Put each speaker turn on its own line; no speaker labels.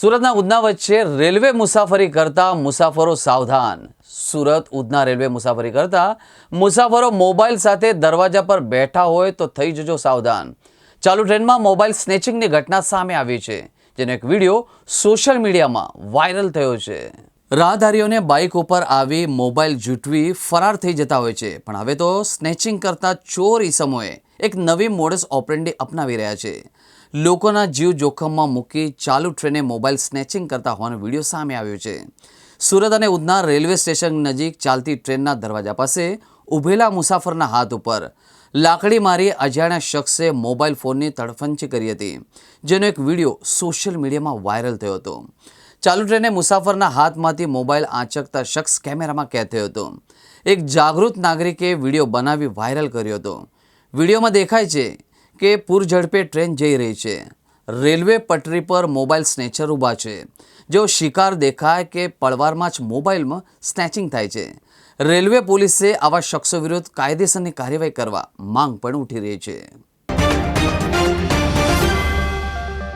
સુરતના ઉધના વચ્ચે રેલવે મુસાફરી કરતા મુસાફરો સાવધાન. સુરત ઉધના રેલવે મુસાફરી કરતા મુસાફરો મોબાઈલ સાથે દરવાજા પર બેઠા હોય તો થઈ જજો સાવધાન. ચાલુ ટ્રેનમાં મોબાઈલ સ્નેચિંગની ઘટના સામે આવી છે, જેનો એક વીડિયો સોશિયલ મીડિયામાં વાયરલ થયો છે. રાહદારીઓને બાઇક ઉપર આવી મોબાઈલ જૂટવી ફરાર થઈ જતા હોય છે. પણ હવે તો સ્નેચિંગ કરતા ચોર ઈસમોએ એક નવી મોડસ ઓપરેન્ડી અપનાવી રહ્યા છે. લોકોના જીવ જોખમમાં મૂકી ચાલુ ટ્રેને મોબાઈલ સ્નેચિંગ કરતા હોવાનો વીડિયો સામે આવ્યો છે. સુરત અને ઉધના રેલવે સ્ટેશન નજીક ચાલતી ટ્રેનના દરવાજા પાસે ઊભેલા મુસાફરના હાથ ઉપર લાકડી મારી અજાણ્યા શખ્સે મોબાઈલ ફોનની તડફંચી કરી હતી, જેનો એક વીડિયો સોશિયલ મીડિયામાં વાયરલ થયો હતો. ચાલુ ટ્રેને મુસાફરના હાથમાંથી મોબાઈલ આંચકતા શખ્સ કેમેરામાં કેદ થયો હતો. એક જાગૃત નાગરિકે વીડિયો બનાવી વાયરલ કર્યો હતો. વિડીયોમાં દેખાય છે કે પૂરઝડપે ટ્રેન જઈ રહી છે. રેલવે પટરી પર મોબાઈલ સ્નેચર ઊભા છે. જેઓ શિકાર દેખાય કે પળવારમાં જ મોબાઈલમાં સ્નેચિંગ થાય છે. રેલવે પોલીસે આવા શખ્સો વિરુદ્ધ કાયદેસરની કાર્યવાહી કરવા માંગ પણ ઉઠી રહી છે.